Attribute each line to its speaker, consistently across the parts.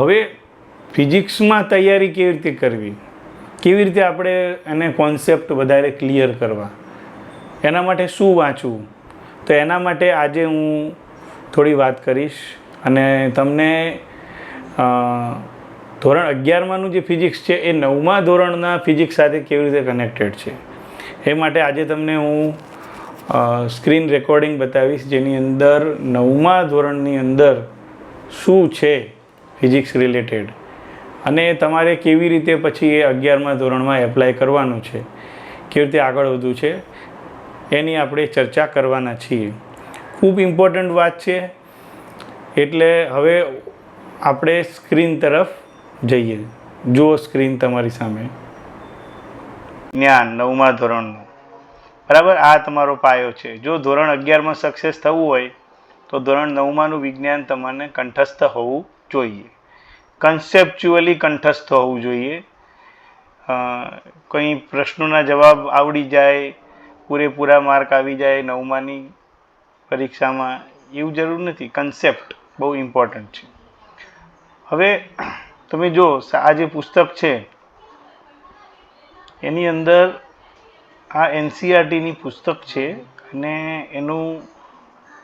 Speaker 1: હવે ફિઝિક્સમાં તૈયારી કેવી રીતે કરવી? કેવી રીતે આપણે એને કોન્સેપ્ટ વધારે ક્લિયર કરવા? એના માટે શું વાંચવું? તો એના માટે આજે હું થોડી વાત કરીશ અને તમને ધોરણ અગિયારમાંનું જે ફિઝિક્સ છે એ નવમા ધોરણના ફિઝિક્સ સાથે કેવી રીતે કનેક્ટેડ છે? એ માટે આજે તમને હું સ્ક્રીન રેકોર્ડિંગ બતાવીશ જેની અંદર નવમા ધોરણની અંદર શું છે ફિઝિક્સ રિલેટેડ. અને તમારે કેવી રીતે પછી એ અગિયારમા ધોરણમાં એપ્લાય કરવાનું છે, કેવી રીતે આગળ વધવું છે, એની આપણે ચર્ચા કરવાના છીએ. ખૂબ ઇમ્પોર્ટન્ટ વાત છે, એટલે હવે આપણે સ્ક્રીન તરફ જઈએ. જુઓ સ્ક્રીન તમારી સામે. જ્ઞાન નવમા ધોરણનું. બરાબર? આ તમારો પાયો છે. જો ધોરણ અગિયારમાં સક્સેસ થવું હોય, તો ધોરણ નવમાનું વિજ્ઞાન તમને કંઠસ્થ હોવું જોઈએ. કન્સેપ્ચ્યુઅલી કંઠસ્થ હોવું જોઈએ. કંઈ પ્રશ્નોના જવાબ આવડી જાય, પૂરેપૂરા માર્ક આવી જાય નવમાની પરીક્ષામાં, એવું જરૂર નથી. કન્સેપ્ટ બહુ ઇમ્પોર્ટન્ટ છે. હવે, તમે જો, આ જે પુસ્તક છે, એની અંદર આ એનસીઆરટીની પુસ્તક છે અને એનું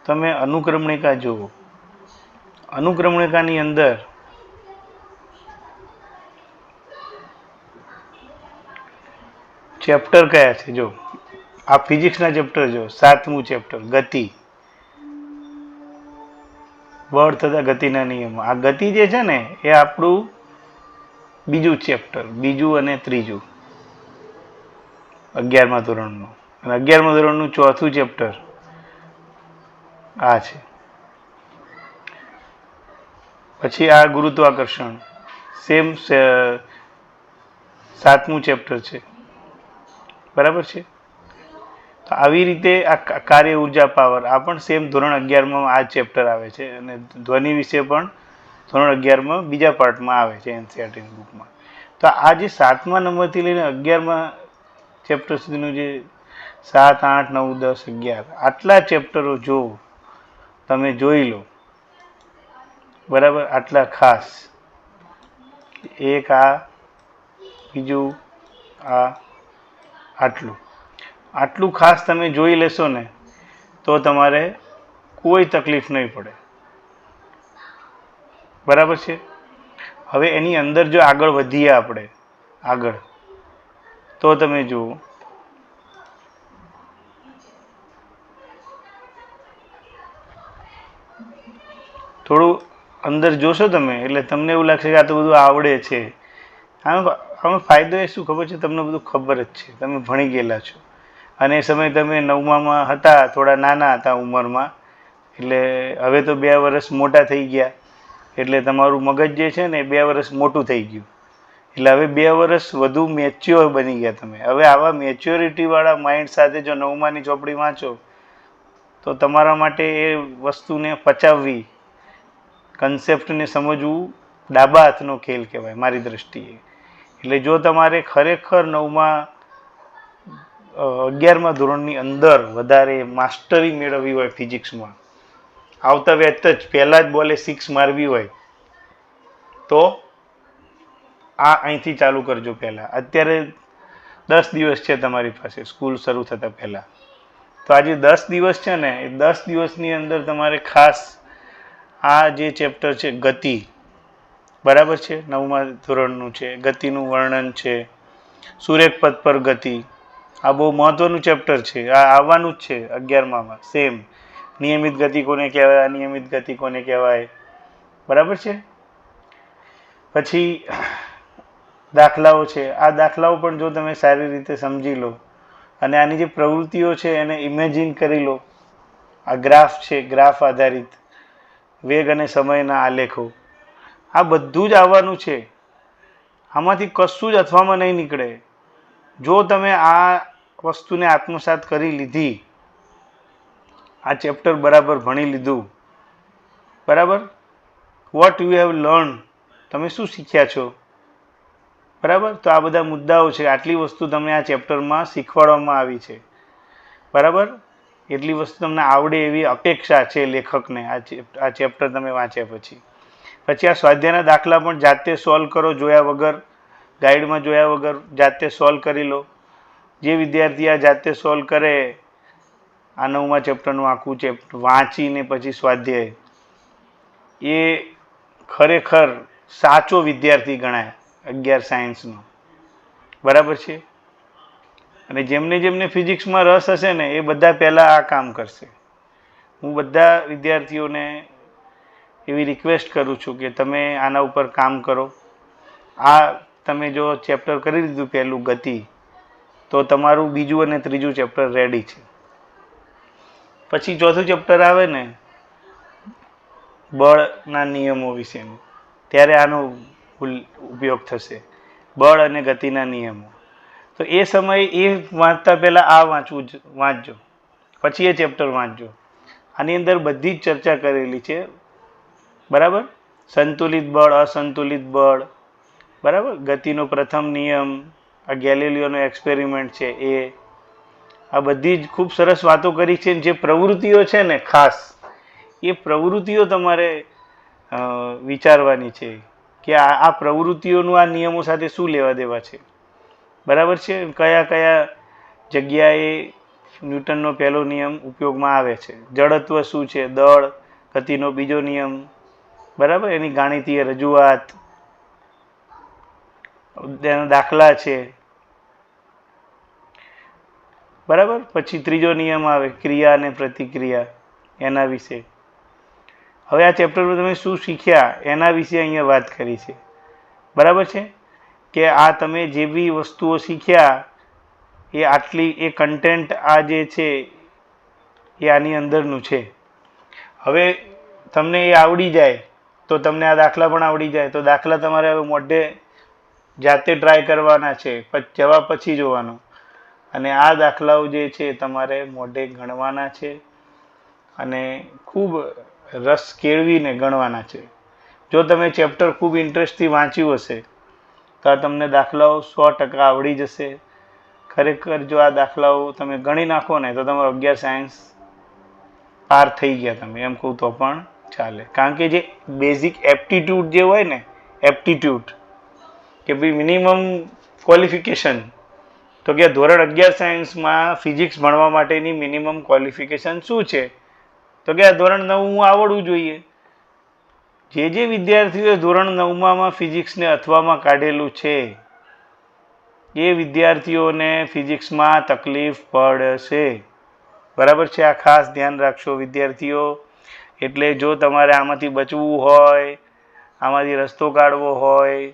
Speaker 1: તમે અનુક્રમણિકા જુઓ. અનુક્રમણિકાની અંદર ચેપ્ટર કયા છે? જો, આ ફિઝિક્સના ચેપ્ટર જો, સાતમું ચેપ્ટર, ગતિ. બળ તથા ગતિના નિયમો. આ ગતિ જે છે ને, એ આપણું બીજું ચેપ્ટર, બીજું અને ત્રીજું. અગિયારમા ધોરણનું. અને અગિયારમા ધોરણનું ચોથું ચેપ્ટર આ છે. પછી આ ગુરુત્વાકર્ષણ. સેમ સાતમું ચેપ્ટર છે. બરાબર છે? તો આવી રીતે આ કાર્ય ઊર્જા પાવર આ પણ સેમ ધોરણ અગિયારમાં આ ચેપ્ટર આવે છે. અને ધ્વનિ વિશે પણ ધોરણ અગિયારમાં બીજા પાર્ટમાં આવે છે એનસીઆરટીની બુકમાં તો આ જે સાતમા નંબરથી લઈને અગિયારમાં ચેપ્ટર સુધીનું જે સાત, આઠ, નવ, દસ, અગિયાર આટલા ચેપ્ટરો જો તમે જોઈ લો. બરાબર? આટલા ખાસ. એક આ, બીજું આ, આટલું. આટલું ખાસ તમે જોઈ લેશો ને, તો તમારે કોઈ તકલીફ નહીં પડે. બરાબર છે? હવે એની અંદર જો આગળ વધીએ આપણે, આગળ, તો તમે જુઓ. થોડું અંદર જોશો તમે, એટલે તમને એવું લાગશે કે આ તો બધું આવડે છે. આમ આમાં ફાયદો એ શું ખબર છે? તમને બધું ખબર જ છે. તમે ભણી ગયેલા છો. અને એ સમયે તમે નવમામાં હતા, થોડા નાના હતા ઉંમરમાં. એટલે હવે તો બે વર્ષ મોટા થઈ ગયા. એટલે તમારું મગજ જે છે ને બે વર્ષ મોટું થઈ ગયું. એટલે હવે બે વર્ષ વધુ મેચ્યોર બની ગયા તમે. હવે આવા મેચ્યોરિટીવાળા માઇન્ડ સાથે જો નવમાની ચોપડી વાંચો, તો તમારા માટે એ વસ્તુને પચાવવી કન્સેપ્ટને સમજવું ડાબા હાથનો ખેલ કહેવાય, મારી દ્રષ્ટિએ. એટલે જો તમારે ખરેખર નવમાં અગિયારમા ધોરણની અંદર વધારે માસ્ટરી મેળવવી હોય ફિઝિક્સમાં આવતા વેત જ, પહેલાં જ બોલે સિક્સ મારવી હોય, તો આ અહીંથી ચાલુ કરજો પહેલાં. અત્યારે દસ દિવસ છે તમારી પાસે સ્કૂલ શરૂ થતાં પહેલાં. તો આજે દસ દિવસ છે ને, એ દસ દિવસની અંદર તમારે ખાસ આ જે ચેપ્ટર છે, ગતિ, બરાબર છે? નવમા ધોરણનું છે, ગતિનું વર્ણન છે. સુરેખ પથ પર ગતિ, આ બહુ મહત્વનું ચેપ્ટર છે. આ આવવાનું જ છે અગિયારમામાં સેમ નિયમિત ગતિ કોને કહેવાય, અનિયમિત ગતિ કોને કહેવાય, બરાબર છે? પછી દાખલાઓ છે. આ દાખલાઓ પણ જો તમે સારી રીતે સમજી લો અને આની જે પ્રવૃત્તિઓ છે એને ઇમેજિન કરી લો. આ ગ્રાફ છે ગ્રાફ આધારિત. વેગ અને સમયના આલેખો. આ બધું જ આવવાનું છે. આમાંથી કશું જ અથવામાં નહીં નીકળે. જો તમે આ વસ્તુને આત્મસાત કરી લીધી, આ ચેપ્ટર બરાબર ભણી લીધું, બરાબર? વોટ યુ હેવ લર્ન તમે શું શીખ્યા છો? બરાબર? તો આ બધા મુદ્દાઓ છે. આટલી વસ્તુ તમને આ ચેપ્ટરમાં શીખવાડવામાં આવી છે. બરાબર? એટલી વસ્તુ તમને આવડે એવી અપેક્ષા છે લેખકને. આ આ ચેપ્ટર તમે વાંચ્યા પછી. પછી આ સ્વાધ્યાયના દાખલા પણ જાતે સોલ્વ કરો, જોયા વગર, ગાઈડમાં જોયા વગર જાતે સોલ્વ કરી લો. જે વિદ્યાર્થી આ જાતે સોલ્વ કરે, આ નવમા ચેપ્ટરનું આખું ચેપ્ટર વાંચીને પછી સ્વાધ્યાય. એ ખરેખર સાચો વિદ્યાર્થી ગણાય, અગિયાર સાયન્સનો બરાબર છે? અને જેમને જેમને ફિઝિક્સમાં રસ હશે ને, એ બધા પહેલાં આ કામ કરશે. હું બધા વિદ્યાર્થીઓને એવી રિક્વેસ્ટ કરું છું કે તમે આના ઉપર કામ કરો. આ તમે જો ચેપ્ટર કરી દીધું પહેલું ગતિ, તો તમારું બીજું અને ત્રીજું ચેપ્ટર રેડી છે. પછી ચોથું ચેપ્ટર આવે ને, બળના નિયમો વિશેનું, ત્યારે આનો ઉપયોગ થશે. બળ અને ગતિના નિયમો. તો એ સમયે એ વાંચતા પહેલાં આ વાંચવું જ, વાંચજો. પછી એ ચેપ્ટર વાંચજો. આની અંદર બધી જ ચર્ચા કરેલી છે. બરાબર? સંતુલિત બળ, અસંતુલિત બળ. બરાબર? ગતિનો પ્રથમ નિયમ, આ ગેલેલિયોનો એક્સપેરિમેન્ટ છે એ. આ બધી જ ખૂબ સરસ વાતો કરી છે જે પ્રવૃત્તિઓ છે ને ખાસ, એ પ્રવૃત્તિઓ તમારે વિચારવાની છે કે આ આ પ્રવૃત્તિઓનું આ નિયમો સાથે શું લેવા દેવા છે? બરાબર છે? કયા કયા જગ્યાએ ન્યૂટનનો પહેલો નિયમ ઉપયોગમાં આવે છે? જડત્વ શું છે? દળ, ગતિનો બીજો નિયમ. બરાબર? એની ગાણિતીય રજૂઆત. તેના દાખલા છે. બરાબર? પછી ત્રીજો નિયમ આવે, ક્રિયા અને પ્રતિક્રિયા, એના વિશે. હવે આ ચેપ્ટરમાં તમે શું શીખ્યા? એના વિશે અહીંયા વાત કરી છે. બરાબર છે? કે આ તમે જે બી વસ્તુઓ શીખ્યા, એ આટલી, એ કન્ટેન્ટ આ જે છે, એ આની અંદરનું છે. હવે તમને એ આવડી જાય, તો તમને આ દાખલા પણ આવડી જાય. તો દાખલા તમારે હવે મોઢે જાતે ટ્રાય કરવાના છે જવાબ પછી જોવાનો. અને આ દાખલાઓ જે છે, તમારે મોઢે ગણવાના છે અને ખૂબ રસ કેળવીને ગણવાના છે. જો તમે ચેપ્ટર ખૂબ ઇન્ટરેસ્ટથી વાંચ્યું હશે તો આ તમને દાખલાઓ સો ટકા આવડી જશે. ખરેખર જો આ દાખલાઓ તમે ગણી નાખો ને, તો તમારો અગિયાર સાયન્સ પાર થઈ ગયા તમે. એમ કહું તો પણ ચાલે. કારણ કે જે બેઝિક એપ્ટિટ્યૂડ જે હોય ને એપ્ટિટ્યૂડ કે ભાઈ મિનિમમ ક્વોલિફિકેશન તો કે ધોરણ અગિયાર સાયન્સમાં ફિઝિક્સ ભણવા માટેની મિનિમમ ક્વોલિફિકેશન શું છે? તો કે આ ધોરણ નવમું આવડવું જોઈએ. જે જે વિદ્યાર્થીઓએ ધોરણ નવમામાં ફિઝિક્સને અથવામાં કાઢેલું છે, એ વિદ્યાર્થીઓને ફિઝિક્સમાં તકલીફ પડશે. બરાબર છે? આ ખાસ ધ્યાન રાખશો વિદ્યાર્થીઓ. એટલે જો તમારે આમાંથી બચવું હોય, આમાંથી રસ્તો કાઢવો હોય,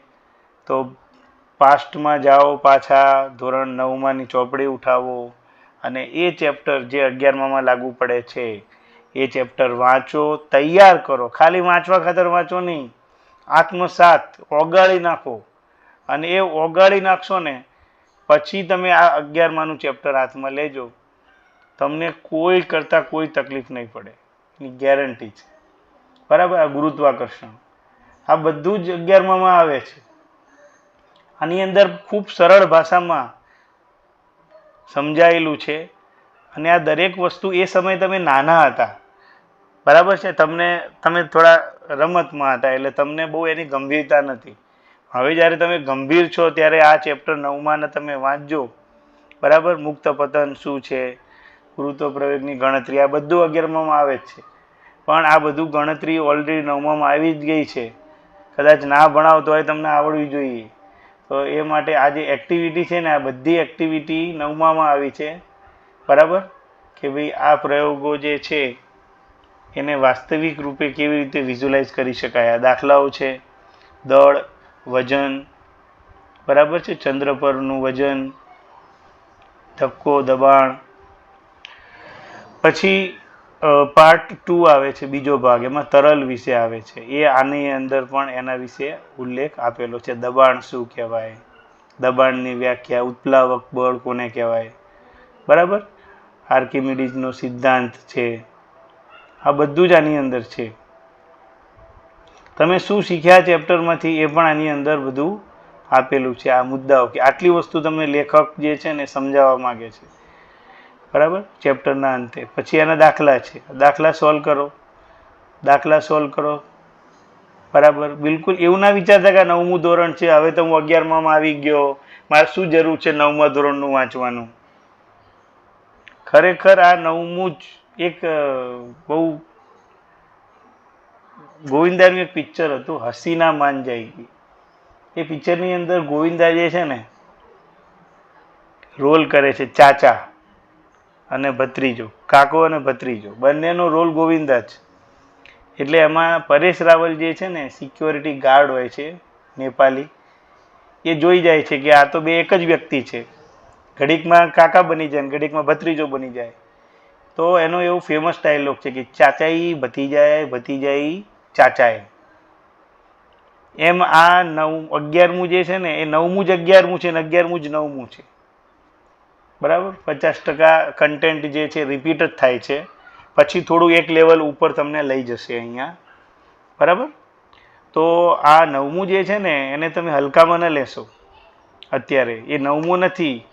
Speaker 1: તો પાસ્ટમાં જાઓ, પાછા ધોરણ નવમાંની ચોપડી ઉઠાવો અને એ ચેપ્ટર જે અગિયારમામાં લાગુ પડે છે એ ચેપ્ટર વાંચો, તૈયાર કરો. ખાલી વાંચવા ખાતર વાંચો નહીં. આત્મસાત, ઓગાળી નાખો. અને એ ઓગાળી નાખશો ને, પછી તમે આ અગિયારમાનું ચેપ્ટર હાથમાં લેજો. તમને કોઈ કરતાં કોઈ તકલીફ નહીં પડે. એની ગેરંટી છે. બરાબર? આ ગુરુત્વાકર્ષણ. આ બધું જ અગિયારમામાં આવે છે. આની અંદર ખૂબ સરળ ભાષામાં સમજાયેલું છે. અને આ દરેક વસ્તુ એ સમયે તમે નાના હતા. બરાબર છે, તમને, તમે થોડા રમતમાં હતા, એટલે તમને બહુ એની ગંભીરતા નથી. હવે જ્યારે તમે ગંભીર છો, ત્યારે આ ચેપ્ટર નવમાં તમે વાંચજો. બરાબર? મુક્ત પતન શું છે? ગુરુત્વ પ્રયોગની ગણતરી, આ બધું અગિયારમાં આવે જ છે. પણ આ બધું ગણતરી ઓલરેડી નવમામાં આવી જ ગઈ છે. કદાચ ના ભણાવતો હોય તમને આવડવી જોઈએ. તો એ માટે આ જે એક્ટિવિટી છે ને, આ બધી એક્ટિવિટી નવમામાં આવી છે. બરાબર? કે ભાઈ આ પ્રયોગો જે છે એને વાસ્તવિક રૂપે કેવી રીતે વિઝ્યુલાઇઝ કરી શકાય? આ દાખલાઓ છે. દળ, વજન, બરાબર છે? ચંદ્ર પરનું વજન, ધક્કો, દબાણ. પછી પાર્ટ ટુ આવે છે બીજો ભાગ. એમાં તરલ વિશે આવે છે. એ આની અંદર પણ એના વિશે ઉલ્લેખ આપેલો છે. દબાણ શું કહેવાય? દબાણની વ્યાખ્યા ઉત્પ્લાવક બળ કોને કહેવાય? બરાબર? આર્કિમિડીઝનો સિદ્ધાંત છે. આ બધું જ આની અંદર છે. તમે શું શીખ્યા ચેપ્ટરમાંથી એ પણ આની અંદર બધું આપેલું છે, આ મુદ્દાઓ કે આટલી વસ્તુ તમને લેખક જે છે ને સમજાવવા માગે છે. બરાબર? ચેપ્ટરના અંતે. પછી એના દાખલા છે. દાખલા સોલ્વ કરો. દાખલા સોલ્વ કરો. બરાબર? બિલકુલ એવું ના વિચારતા કે નવમું ધોરણ છે, હવે તો હું અગિયારમાં આવી ગયો. મારે શું જરૂર છે નવમા ધોરણનું વાંચવાનું? ખરેખર આ નવમું જ એક બહુ ગોવિંદાનું એક પિક્ચર હતું, હસીના માન જાયગી એ પિક્ચરની અંદર ગોવિંદા જે છે ને, રોલ કરે છે ચાચા અને ભત્રીજો, કાકો અને ભત્રીજો. બંનેનો રોલ ગોવિંદા જ. એટલે એમાં પરેશ રાવલ જે છે ને સિક્યોરિટી ગાર્ડ હોય છે, નેપાલી, એ જોઈ જાય છે કે આ તો બે એક જ વ્યક્તિ છે. ઘડીકમાં કાકા બની જાય ઘડીકમાં ભત્રીજો બની જાય. તો એનો એવો ફેમસ ડાયલોગ છે કે ચાચાઈ ભતીજાએ ભતીજાઈ ચાચાએ એમ આ નવ, અગિયારમું જે છે ને, એ નવમું જ અગિયારમું છે ને, અગિયારમું જ નવમું છે. બરાબર? પચાસ ટકા કન્ટેન્ટ જે છે રિપીટ જ થાય છે. પછી થોડું એક લેવલ ઉપર તમને લઈ જશે અહીંયા. બરાબર? તો આ નવમું જે છે ને, એને તમે હલકામાં ન લેશો. અત્યારે. એ નવમું નથી.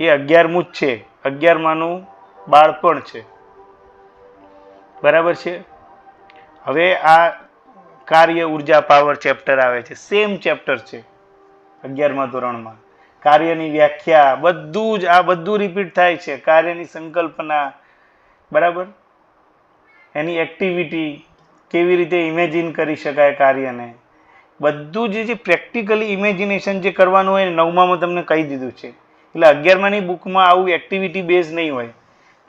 Speaker 1: એ અગિયારમું જ છે. અગિયારમાંનું બાળપણ છે. બરાબર છે? હવે આ કાર્ય ઊર્જા પાવર ચેપ્ટર આવે છે. સેમ ચેપ્ટર છે અગિયારમા ધોરણમાં. કાર્યની વ્યાખ્યા બધું જ, આ બધું રિપીટ થાય છે. કાર્યની સંકલ્પના, બરાબર? એની એક્ટિવિટી કેવી રીતે ઇમેજિન કરી શકાય કાર્યને? બધું જે છે પ્રેક્ટિકલી ઇમેજિનેશન જે કરવાનું હોય નવમામાં તમને કહી દીધું છે. એટલે અગિયારમાની બુકમાં આવું એક્ટિવિટી બેઝ નહીં હોય.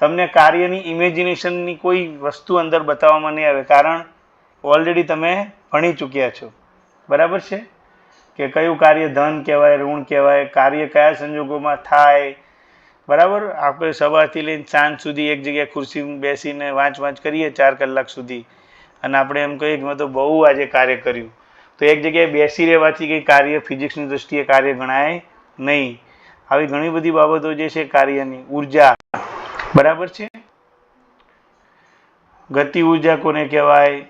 Speaker 1: તમને કાર્યની ઇમેજિનેશનની કોઈ વસ્તુ અંદર બતાવવામાં નહીં આવે, કારણ ઓલરેડી તમે ભણી ચૂક્યા છો. બરાબર છે? કે કયું કાર્ય ધન કહેવાય, ઋણ કહેવાય, કાર્ય કયા સંજોગોમાં થાય? બરાબર? આપણે સવારથી લઈને સાંજ સુધી એક જગ્યાએ ખુરશી બેસીને વાંચ વાંચ કરીએ ચાર કલાક સુધી. અને આપણે એમ કહીએ કે મેં તો બહુ આજે કાર્ય કર્યું. તો એક જગ્યાએ બેસી રહેવાથી કંઈ કાર્ય ફિઝિક્સની દૃષ્ટિએ કાર્ય ગણાય નહીં. આવી ઘણી બધી બાબતો જે છે કાર્યની. ઊર્જા. બરાબર છે? ગતિ ઊર્જા કોને કહેવાય?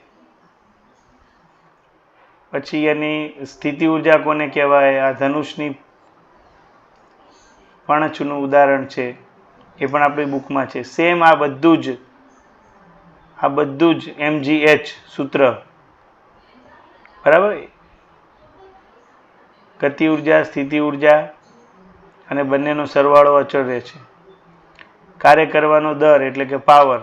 Speaker 1: પછી એની સ્થિતિ ઊર્જા કોને કહેવાય? આ ધનુષની પણછનું ઉદાહરણ છે. એ પણ આપણી બુકમાં છે. સેમ આ બધું જ, આ બધું જ એમજીએચ સૂત્ર. બરાબર? ગતિ ઊર્જા સ્થિતિ ઊર્જા અને બંનેનો સરવાળો અચળ રહે છે. કાર્ય કરવાનો દર એટલે કે પાવર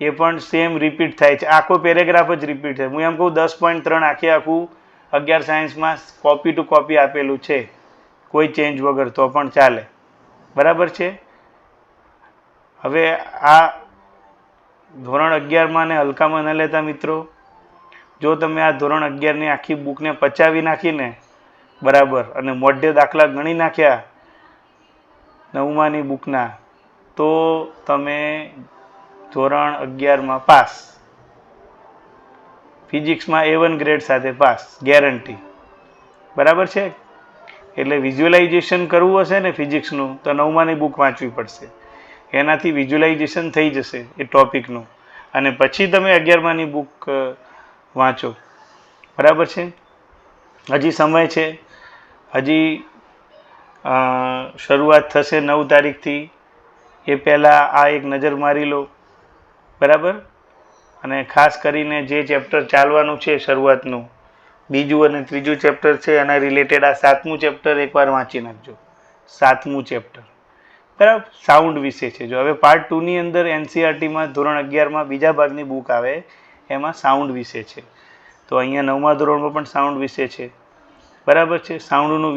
Speaker 1: એ પણ સેમ રિપીટ થાય છે. આખો પેરેગ્રાફ જ રિપીટ થાય હું એમ કહું, દસ પોઈન્ટ ત્રણ આખે આખું અગિયાર સાયન્સમાં કોપી ટુ કોપી આપેલું છે. કોઈ ચેન્જ વગર તો પણ ચાલે. બરાબર છે? હવે આ ધોરણ અગિયારમાં ને હલકામાં ન લેતા મિત્રો. જો તમે આ ધોરણ અગિયારની આખી બુકને પચાવી નાખીને બરાબર અને મોઢે દાખલા ગણી નાખ્યા નવમાની બુકના તો તમે ધોરણ અગિયારમાં પાસ. ફિઝિક્સમાં એ વન ગ્રેડ સાથે પાસ ગેરંટી બરાબર છે? એટલે વિઝ્યુઅલાઇઝેશન કરવું હશે ને ફિઝિક્સનું, તો નવમાની બુક વાંચવી પડશે. એનાથી વિઝ્યુઅલાઇઝેશન થઈ જશે એ ટોપિકનું અને પછી તમે અગિયારમાની બુક વાંચો. બરાબર છે? હજી સમય છે. હજી શરૂઆત થશે નવ તારીખથી. એ પહેલાં આ એક નજર મારી લો. બરાબર? અને ખાસ કરીને જે ચેપ્ટર ચાલવાનું છે શરૂઆતનું, બીજું અને ત્રીજું ચેપ્ટર છે, એના રિલેટેડ આ સાતમું ચેપ્ટર એકવાર વાંચી નાખજો. સાતમું ચેપ્ટર. બરાબર? સાઉન્ડ વિશે છે. જો હવે પાર્ટ ટુની અંદર એનસીઆરટીમાં ધોરણ અગિયારમાં બીજા ભાગની બુક આવે, એમાં સાઉન્ડ વિશે છે. તો અહીંયા નવમા ધોરણમાં પણ સાઉન્ડ વિશે છે. બરાબર છે? સાઉન્ડનું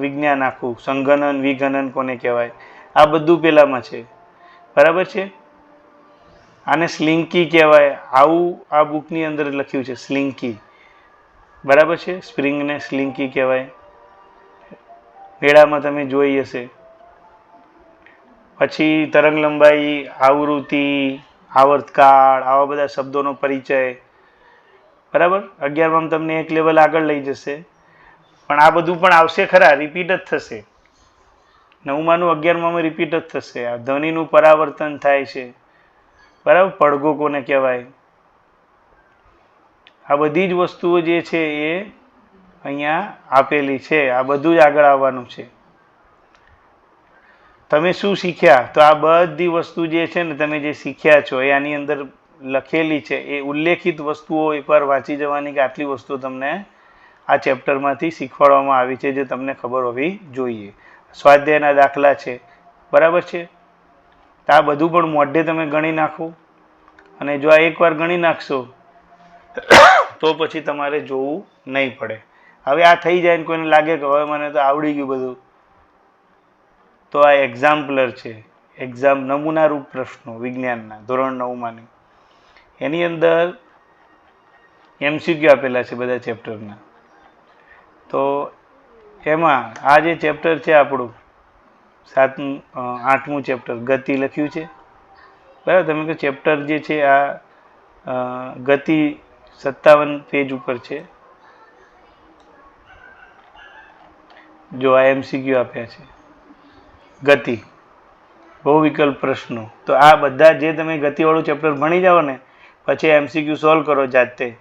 Speaker 1: વિજ્ઞાન આખું સંગનન વિગનન કોને કહેવાય? આ બધું પેલામાં છે. બરાબર છે? આને સ્લિંકી કહેવાય. આવું આ બુકની અંદર લખ્યું છે, સ્લિંકી. બરાબર છે? સ્પ્રિંગને સ્લિંકી કહેવાય. મેળામાં તમે જોઈ હશે. પછી તરંગ લંબાઈ, આવૃત્તિ, આવર્તકાળ, આવા બધા શબ્દોનો પરિચય. બરાબર? અગિયારમાં તમને એક લેવલ આગળ લઈ જશે. પણ આ બધું પણ આવશે ખરા રિપીટ જ થશે. નવમાનું અગિયારમાં રિપીટ જ થશે. આ ધ્વનિનું પરાવર્તન થાય છે. બરાબર? પડઘો કોને કહેવાય? આ બધી જ વસ્તુઓ જે છે એ અહીંયા આપેલી છે. આ બધું જ આગળ આવવાનું છે. તમે શું શીખ્યા? તો આ બધી વસ્તુ જે છે ને તમે જે શીખ્યા છો એ આની અંદર લખેલી છે. એ ઉલ્લેખિત વસ્તુઓ એકવાર વાંચી જવાની કે આટલી વસ્તુઓ તમને આ ચેપ્ટરમાંથી શીખવાડવામાં આવી છે જે તમને ખબર હોવી જોઈએ. સ્વાધ્યાયના દાખલા છે. બરાબર છે? તો આ બધું પણ મોઢે તમે ગણી નાખો. અને જો આ એકવાર ગણી નાખશો, તો પછી તમારે જોવું નહીં પડે. હવે આ થઈ જાય ને કોઈને લાગે કે હવે મને તો આવડી ગયું બધું. તો આ એક્ઝામ્પલર છે. એક્ઝામ નમૂનારૂપ પ્રશ્નો, વિજ્ઞાનના, ધોરણ નવમાંની. એની અંદર એમસીક્યુ આપેલા છે બધા ચેપ્ટરના. તો એમાં આ જે ચેપ્ટર છે આપણું, સાતમું આઠમું ચેપ્ટર ગતિ લખ્યું છે. બરાબર? તમે કહો ચેપ્ટર જે છે આ ગતિ સત્તાવન પેજ ઉપર છે. જો આ એમસીક્યુ આપ્યા છે. ગતિ. બહુ વિકલ્પ પ્રશ્નો. તો આ બધા જે તમે ગતિવાળું ચેપ્ટર ભણી જાઓ ને, પછી એમસીક્યુ સોલ્વ કરો જાતે.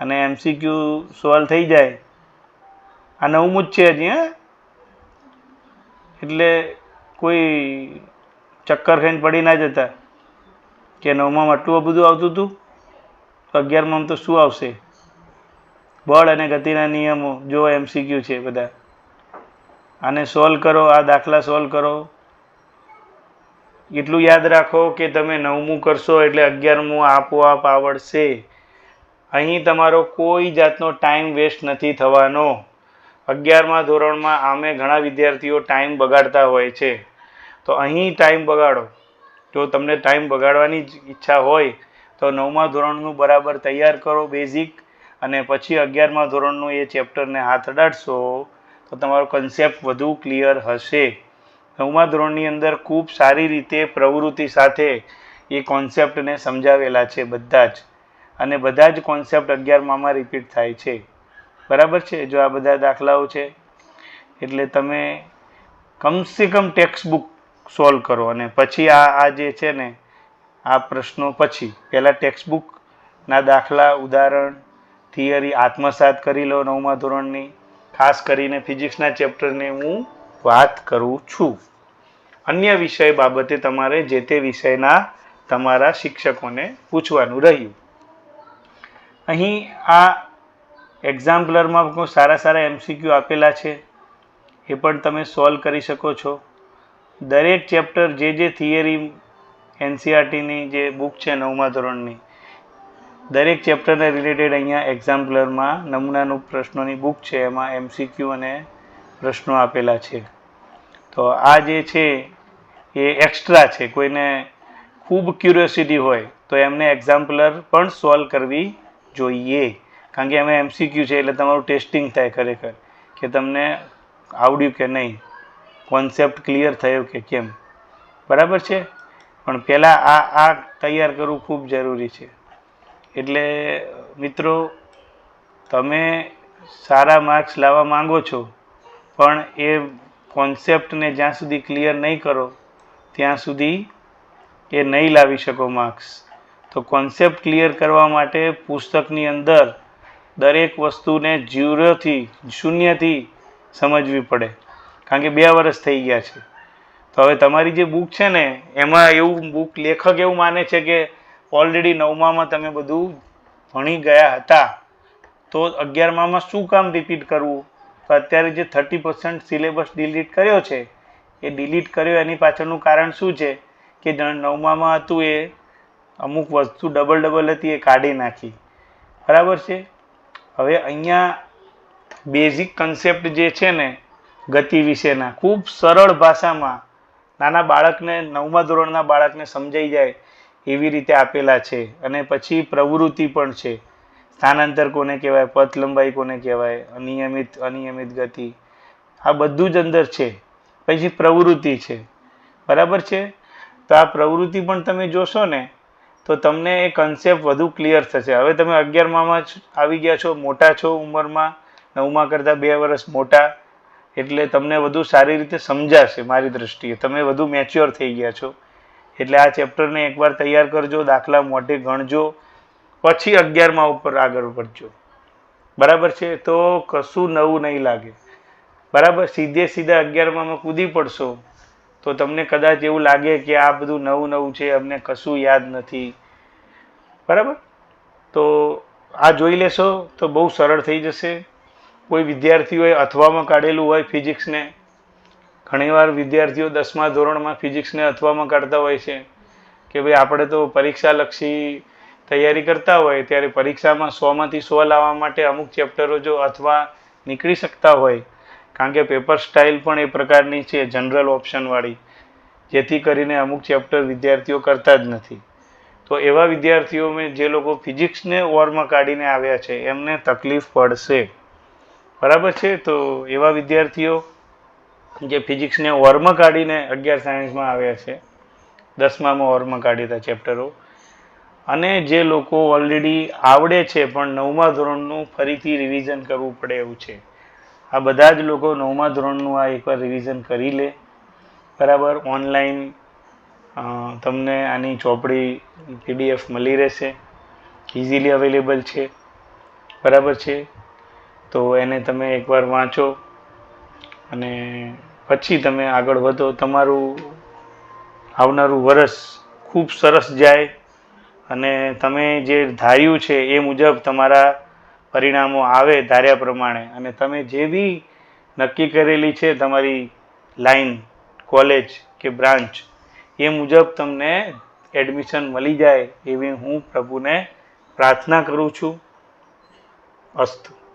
Speaker 1: અને એમસીક્યુ સોલ્વ થઈ જાય આ નવમું જ છે હજી, હા? એટલે કોઈ ચક્કર ખાઈને પડી ના જતા કે નવમાં આટલું બધું આવતું હતું, તો અગિયારમાં તો શું આવશે? બળ અને ગતિના નિયમો જો એમસીક્યુ છે બધા. આને સોલ્વ કરો, આ દાખલા સોલ્વ કરો. એટલું યાદ રાખો કે તમે નવમું કરશો એટલે અગિયારમું આપોઆપ આવડશે. અહીં તમારો કોઈ જાતનો ટાઈમ વેસ્ટ નથી થવાનો. અગિયારમા ધોરણમાં આમે ઘણા વિદ્યાર્થીઓ ટાઈમ બગાડતા હોય છે. તો અહીં ટાઈમ બગાડો. જો તમને ટાઈમ બગાડવાની જ ઈચ્છા હોય, તો નવમા ધોરણનું બરાબર તૈયાર કરો બેઝિક અને પછી અગિયારમા ધોરણનું એ ચેપ્ટરને હાથ અડાડશો, તો તમારો કન્સેપ્ટ વધુ ક્લિયર હશે. નવમા ધોરણની અંદર ખૂબ સારી રીતે પ્રવૃત્તિ સાથે એ કોન્સેપ્ટને સમજાવેલા છે બધા જ. અને બધા જ કોન્સેપ્ટ અગિયારમામાં રિપીટ થાય છે. બરાબર છે? જો આ બધા દાખલાઓ છે, એટલે તમે કમસે કમ ટેક્સ્ટ બુક સોલ્વ કરો અને પછી આ આ જે છે ને, આ પ્રશ્નો પછી, પહેલાં ટેક્સ્ટ બુકના દાખલા, ઉદાહરણ થિયરી આત્મસાત કરી લો નવમા ધોરણની, ખાસ કરીને ફિઝિક્સના ચેપ્ટરની હું વાત કરું છું. અન્ય વિષય બાબતે તમારે જે તે વિષયના તમારા શિક્ષકોને પૂછવાનું રહ્યું. અહીં આ એક્ઝામ્પલરમાં સારા સારા એમસીક્યુ આપેલા છે. એ પણ તમે સોલ્વ કરી શકો છો. દરેક ચેપ્ટર જે જે થિયરી એનસીઆરટીની જે બુક છે નવમા ધોરણની, દરેક ચેપ્ટરને રિલેટેડ અહીંયા એક્ઝામ્પલરમાં નમૂનાનું પ્રશ્નોની બુક છે, એમાં એમસીક્યુ અને પ્રશ્નો આપેલા છે. તો આ જે છે એ એક્સ્ટ્રા છે, કોઈને ખૂબ ક્યુરિયોસિટી હોય તો એમને એક્ઝામ્પલર પણ સોલ્વ કરવી જોઈએ. કારણ કે એમાં એમસીક્યુ છે એટલે તમારું ટેસ્ટિંગ થાય ખરેખર કે તમને આવડ્યું કે નહીં. કોન્સેપ્ટ ક્લિયર થયો કે કેમ? બરાબર છે? પણ પહેલાં આ આ તૈયાર કરવું ખૂબ જરૂરી છે. એટલે મિત્રો, તમે સારા માર્ક્સ લાવવા માંગો છો, પણ એ કોન્સેપ્ટને જ્યાં સુધી ક્લિયર નહીં કરો, ત્યાં સુધી એ નહીં લાવી શકો માર્ક્સ તો કોન્સેપ્ટ ક્લિયર કરવા માટે પુસ્તકની અંદર દરેક વસ્તુને ઝીરોથી શૂન્યથી સમજવી પડે. કારણ કે બે વર્ષ થઈ ગયા છે. તો હવે તમારી જે બુક છે ને, એમાં એવું બુક લેખક એવું માને છે કે ઓલરેડી નવમામાં તમે બધું ભણી ગયા હતા. તો અગિયારમામાં શું કામ રિપીટ કરવું? તો અત્યારે જે થર્ટી પર્સન્ટ સિલેબસ ડિલીટ કર્યો છે, એ ડિલીટ કર્યો એની પાછળનું કારણ શું છે? કે નવમામાં હતું એ અમુક વસ્તુ ડબલ ડબલ હતી એ કાઢી નાખી. બરાબર છે? હવે અહીંયા બેઝિક કન્સેપ્ટ જે છે ને, ગતિ વિશેના, ખૂબ સરળ ભાષામાં નાના બાળકને, નવમા ધોરણના બાળકને સમજાઈ જાય એવી રીતે આપેલા છે અને પછી પ્રવૃત્તિ પણ છે. સ્થાનાંતર કોને કહેવાય, પથ લંબાઈ કોને કહેવાય, અનિયમિત અનિયમિત ગતિ, આ બધું જ અંદર છે. પછી પ્રવૃત્તિ છે. બરાબર છે? તો આ પ્રવૃત્તિ પણ તમે જોશો ને તો તમને એ કન્સેપ્ટ વધુ ક્લિયર થશે. હવે તમે અગિયારમાં જ આવી ગયા છો, મોટા છો ઉંમરમાં, નવમાં કરતાં બે વર્ષ મોટા, એટલે તમને વધુ સારી રીતે સમજાશે મારી દૃષ્ટિએ તમે વધુ મેચ્યોર થઈ ગયા છો. એટલે આ ચેપ્ટરને એકવાર તૈયાર કરજો, દાખલા મોટે ગણજો, પછી અગિયારમાં ઉપર આગળ વધજો. બરાબર છે? તો કશું નવું નહીં લાગે. બરાબર? સીધે સીધા અગિયારમાં કૂદી પડશો. તો તમને કદાચ એવું લાગે કે આ બધું નવું નવું છે, અમને કશું યાદ નથી. બરાબર? તો આ જોઈ લેશો તો બહુ સરળ થઈ જશે. કોઈ વિદ્યાર્થીઓએ અથવામાં કાઢેલું હોય ફિઝિક્સને. ઘણીવાર વિદ્યાર્થીઓ દસમા ધોરણમાં ફિઝિક્સને અથવામાં કાઢતા હોય છે કે ભાઈ આપણે તો પરીક્ષાલક્ષી તૈયારી કરતા હોય, ત્યારે પરીક્ષામાં સોમાંથી સો લાવવા માટે અમુક ચેપ્ટરો જો અથવા નીકળી શકતા હોય કારણ કે પેપર સ્ટાઇલ પણ એ પ્રકારની છે જનરલ ઓપ્શનવાળી જેથી કરીને અમુક ચેપ્ટર વિદ્યાર્થીઓ કરતા જ નથી. તો એવા વિદ્યાર્થીઓમાં જે લોકો ફિઝિક્સને ઓરમાં કાઢીને આવ્યા છે, એમને તકલીફ પડશે. બરાબર છે? તો એવા વિદ્યાર્થીઓ જે ફિઝિક્સને ઓરમાં કાઢીને અગિયાર સાયન્સમાં આવ્યા છે, દસમામાં ઓરમાં કાઢી હતા ચેપ્ટરો અને જે લોકો ઓલરેડી આવડે છે, પણ નવમા ધોરણનું ફરીથી રિવિઝન કરવું પડે એવું છે. આ બધા જ લોકો નવમા ધોરણનું આ એકવાર રિવિઝન કરી લે. બરાબર? ઓનલાઈન તમને આની ચોપડી પીડીએફ મળી રહેશે. ઇઝીલી અવેલેબલ છે. બરાબર છે? તો એને તમે એકવાર વાંચો અને પછી તમે આગળ વધો. તમારું આવનારું વરસ ખૂબ સરસ જાય અને તમે જે ધાર્યું છે એ મુજબ તમારા પરિણામો આવે ધાર્યા પ્રમાણે અને તમે જે બી નક્કી કરેલી છે તમારી લાઈન, કોલેજ કે બ્રાન્ચ, એ મુજબ તમને એડમિશન મળી જાય એવી હું પ્રભુને પ્રાર્થના કરું છું. અસ્તુ.